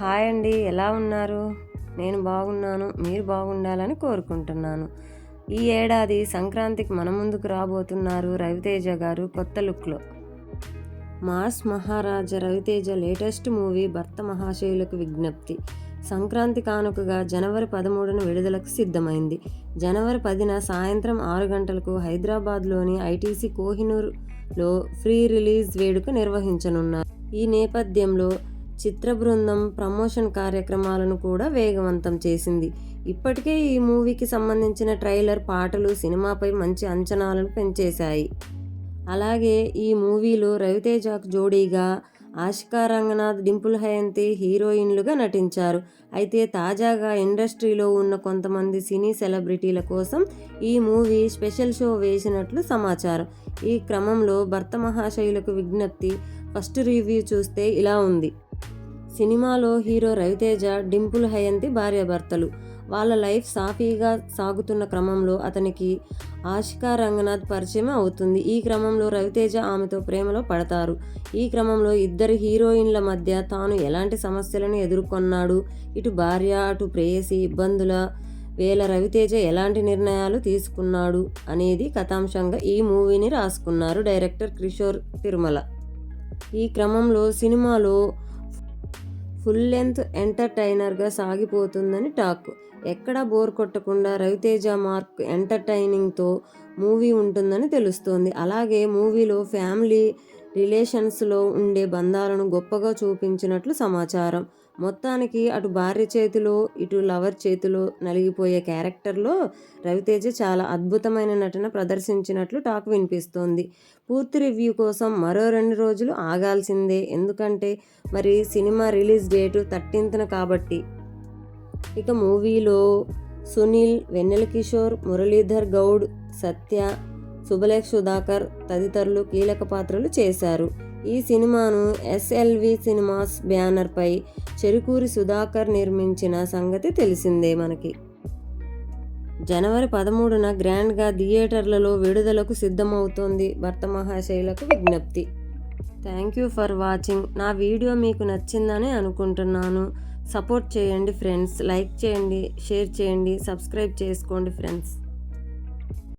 Hi అండి ఎలా ఉన్నారు? నేను బాగున్నాను మీరు బాగుండాలని కోరుకుంటున్నాను. ఈ ఏడాది సంక్రాంతికి మన ముందుకు రాబోతున్నారు రవితేజ గారు కొత్త లుక్లో. Mass Maharaja Ravi Teja latest movie Bhartha Mahasayulaku Vignapthi. Sankranti కానుకగా జనవరి పదమూడున విడుదలకు సిద్ధమైంది. జనవరి పదిన సాయంత్రం ఆరు గంటలకు హైదరాబాద్లోని ఐటీసీ కోహినూర్లో ఫ్రీ రిలీజ్ వేడుక నిర్వహించనున్నారు. ఈ నేపథ్యంలో చిత్ర బృందం ప్రమోషన్ కార్యక్రమాలను కూడా వేగవంతం చేసింది. ఇప్పటికే ఈ మూవీకి సంబంధించిన ట్రైలర్ పాటలు సినిమాపై మంచి అంచనాలను పెంచేశాయి. అలాగే ఈ మూవీలో రవితేజకు జోడీగా ఆశికా రంగనాథ్ డింపుల్ హయంతి హీరోయిన్లుగా నటించారు. అయితే తాజాగా ఇండస్ట్రీలో ఉన్న కొంతమంది సినీ సెలబ్రిటీల కోసం ఈ మూవీ స్పెషల్ షో వేసినట్లు సమాచారం. ఈ క్రమంలో భర్త మహాశైలకు విజ్ఞప్తి ఫస్ట్ రివ్యూ చూస్తే ఇలా ఉంది. సినిమాలో హీరో రవితేజ డింపుల్ హయంతి భార్యాభర్తలు. వాళ్ళ లైఫ్ సాఫీగా సాగుతున్న క్రమంలో అతనికి ఆశికా రంగనాథ్ పరిచయం అవుతుంది. ఈ క్రమంలో రవితేజ ఆమెతో ప్రేమలో పడతారు. ఈ క్రమంలో ఇద్దరు హీరోయిన్ల మధ్య తాను ఎలాంటి సమస్యలను ఎదుర్కొన్నాడు? ఇటు భార్య అటు ప్రేయసి ఇబ్బందుల వేళ రవితేజ ఎలాంటి నిర్ణయాలు తీసుకున్నాడు అనేది కథాంశంగా ఈ మూవీని రాసుకున్నారు డైరెక్టర్ కిషోర్ తిరుమల. ఈ క్రమంలో సినిమాలో ఫుల్ లెంత్ ఎంటర్టైనర్గా సాగిపోతుందని టాక్. ఎక్కడా బోర్ కొట్టకుండా రవితేజ మార్క్ ఎంటర్టైనింగ్తో మూవీ ఉంటుందని తెలుస్తోంది. అలాగే మూవీలో ఫ్యామిలీ రిలేషన్స్లో ఉండే బంధాలను గొప్పగా చూపించినట్లు సమాచారం. మొత్తానికి అటు భార్య చేతిలో ఇటు లవర్ చేతిలో నలిగిపోయే క్యారెక్టర్లో రవితేజ చాలా అద్భుతమైన నటన ప్రదర్శించినట్లు టాక్ వినిపిస్తోంది. పూర్తి రివ్యూ కోసం మరో రెండు రోజులు ఆగాల్సిందే. ఎందుకంటే మరి సినిమా రిలీజ్ డేటు థర్టీన్త్న కాబట్టి. ఇక మూవీలో సునీల్ వెన్నెల కిషోర్ మురళీధర్ గౌడ్ సత్య శుభలేఖ్ సుధాకర్ తదితరులు కీలక పాత్రలు చేశారు. ఈ సినిమాను ఎస్ఎల్వి సినిమాస్ బ్యానర్పై చెరుకూరి సుధాకర్ నిర్మించిన సంగతి తెలిసిందే మనకి. జనవరి పదమూడున గ్రాండ్గా థియేటర్లలో విడుదలకు సిద్ధమవుతోంది భర్త మహాశైలకు విజ్ఞప్తి. Thank you for watching. నా వీడియో మీకు నచ్చిందని అనుకుంటున్నాను. సపోర్ట్ చేయండి ఫ్రెండ్స్. లైక్ చేయండి షేర్ చేయండి సబ్స్క్రైబ్ చేసుకోండి ఫ్రెండ్స్.